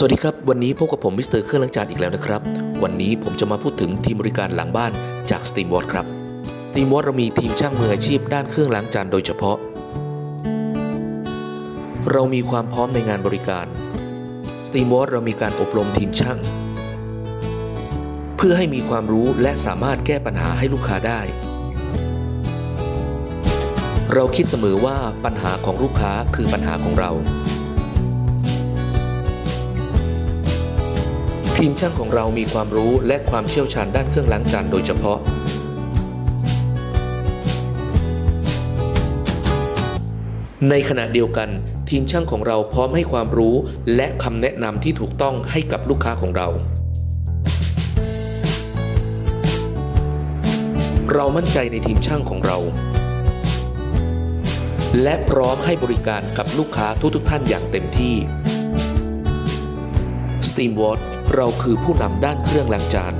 สวัสดีครับ วันนี้พบกับผมมิสเตอร์เครื่องล้างจานอีกแล้วนะครับ วันนี้ผมจะมาพูดถึงทีมบริการหลังบ้านจาก Steam w a t ครับ Steam w a t เรามีทีมช่างมืออาชีพด้านเครื่องล้างจานโดยเฉพาะ เรามีความพร้อมในงานบริการ Steam w a t เรามีการอบรมทีมช่าง เพื่อให้มีความรู้และสามารถแก้ปัญหาให้ลูกค้าได้ เราคิดเสมอว่าปัญหาของลูกค้าคือปัญหาของเรา ทีมช่างของเรามีความรู้และความเชี่ยวชาญด้านเครื่องล้างจานโดยเฉพาะ ในขณะเดียวกัน ทีมช่างของเราพร้อมให้ความรู้และคำแนะนำที่ถูกต้องให้กับลูกค้าของเรา เรามั่นใจในทีมช่างของเรา และพร้อมให้บริการกับลูกค้าทุกๆท่านอย่างเต็มที่ Steam w a t เราคือผู้นำด้านเครื่องล้างจาน